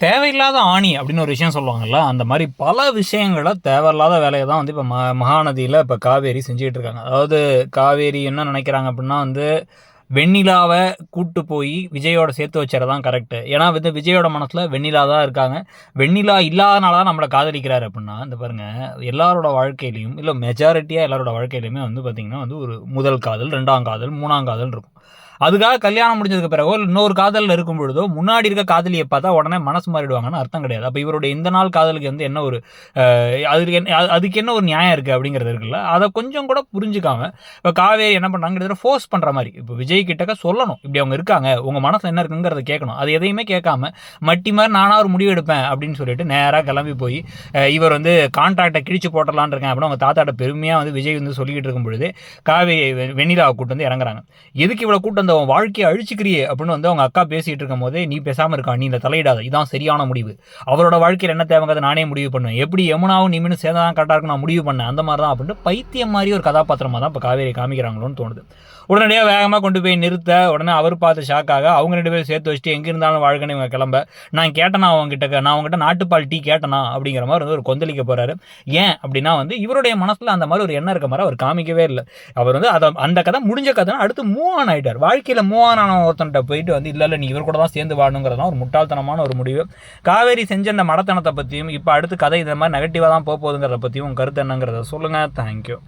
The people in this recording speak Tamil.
தேவையில்லாத ஆணி அப்படின்னு ஒரு விஷயம் சொல்லுவாங்கல்ல அந்த மாதிரி பல விஷயங்களை தேவையில்லாத வேலையை தான் வந்து இப்போ ம மகாநதியில் இப்போ காவேரி செஞ்சுக்கிட்டு இருக்காங்க. அதாவது காவேரி என்ன நினைக்கிறாங்க அப்படின்னா வந்து வெண்ணிலாவை கூட்டு போய் விஜயோட சேர்த்து வச்சுறதான் கரெக்டு ஏன்னா வந்து விஜயோட மனசில் வெண்ணிலா தான் இருக்காங்க. வெண்ணிலா இல்லாதனால தான் நம்மளை காதலிக்கிறார் அப்படின்னா இந்த பாருங்கள் எல்லாரோட வாழ்க்கையிலையும் இல்லை மெஜாரிட்டியாக எல்லாரோட வாழ்க்கையிலையுமே வந்து பார்த்திங்கன்னா வந்து ஒரு முதல் காதல் ரெண்டாம் காதல் மூணாம் காதல் இருக்கும். அதுக்காக கல்யாணம் முடிஞ்சதுக்கு பிறகோ இன்னொரு காதலில் இருக்கும் பொழுதோ முன்னாடி இருக்க காதலியை பார்த்தா உடனே மனசு மாறிடுவாங்கன்னு அர்த்தம் கிடையாது. அப்போ இவருடைய இந்த நாள் காதலுக்கு வந்து என்ன ஒரு அதுக்கு என்ன அதுக்கு என்ன ஒரு நியாயம் இருக்குது அப்படிங்கிறது இருக்குல்ல? அதை கொஞ்சம் கூட புரிஞ்சுக்காம இப்போ காவேரி என்ன பண்ணுறாங்க ஃபோர்ஸ் பண்ணுற மாதிரி. இப்போ விஜய் கிட்டக்க சொல்லணும். இப்படி அவங்க இருக்காங்க. உங்கள் மனசில் என்ன இருக்குங்கிறத கேட்கணும். அது எதையுமே கேட்காம மட்டி மாதிரி நானாக ஒரு முடிவு எடுப்பேன் அப்படின்னு சொல்லிட்டு நேராக கிளம்பி போய் இவர் வந்து கான்ட்ராக்டை கிழிச்சு போட்டலான்னு இருக்கேன் அப்படின்னு அவங்க தாத்தாட்ட பெருமையாக வந்து விஜய் வந்து சொல்லிக்கிட்டு இருக்கும் பொழுது காவேரி வெண்ணிலாவை கூட்டு வந்து இறங்குறாங்க. எதுக்கு இவ்வளோ கூட்டம் அந்த உன் வாழ்க்கையை அழிச்சுக்கிறியே அப்படின்னு வந்து அவங்க அக்கா பேசிகிட்டு இருக்கும் போதே நீ பேசாமல் இருக்கா? நீ இந்த தலையிடாத. இதான் சரியான முடிவு. அவரோட வாழ்க்கையில் என்ன தேவைங்கிறத நானே முடிவு பண்ணுவேன். எப்படி யமுனாவும் நிமின்னு சேர்ந்தா தான் கரெக்டாக இருக்கு நான் முடிவு பண்ணேன். அந்த மாதிரி தான் அப்படின்ட்டு பைத்தியம் மாதிரி ஒரு கதாபாத்திரமாக தான் இப்போ காவேரி காமிக்கிறாங்களோன்னு தோணுது. உடனடியாக வேகமாக கொண்டு போய் நிறுத்த உடனே அவர் பார்த்து ஷாக்காக அவங்க ரெண்டு பேரும் சேர்த்து வச்சுட்டு எங்கே இருந்தாலும் வாழ்க்கைன்னு இவங்க கிளம்ப. நான் கேட்டேனா அவங்ககிட்ட நான் அவங்ககிட்ட நாட்டுப்பால் டீ கேட்டனா? அப்படிங்கிற மாதிரி வந்து ஒரு கொந்தளிக்க போகிறாரு ஏன் அப்படின்னா வந்து இவருடைய மனசில் அந்த மாதிரி ஒரு எண்ணம் இருக்க மாதிரி அவர் காமிக்கவே இல்லை. அவர் வந்து அதை அந்த கதை முடிஞ்ச கதை அடுத்து மூவ் ஆன் ஆகிட்டார் வாழ்க்கையில் மூவ் ஆன ஒருத்தன்ட்ட போயிட்டு வந்து இல்லை இல்லை நீ இவர் கூட தான் சேர்ந்து வாழணுங்கிறதான் ஒரு முட்டாள்தனமான ஒரு முடிவு. காவேரி செஞ்ச அந்த மடத்தனத்தை பற்றியும் இப்போ அடுத்து கதை இந்த மாதிரி நெகட்டிவாக தான் போக போகுதுங்கிறத பற்றியும் உங்கள் கருத்து என்னங்கிறத சொல்லுங்கள் தேங்க்யூ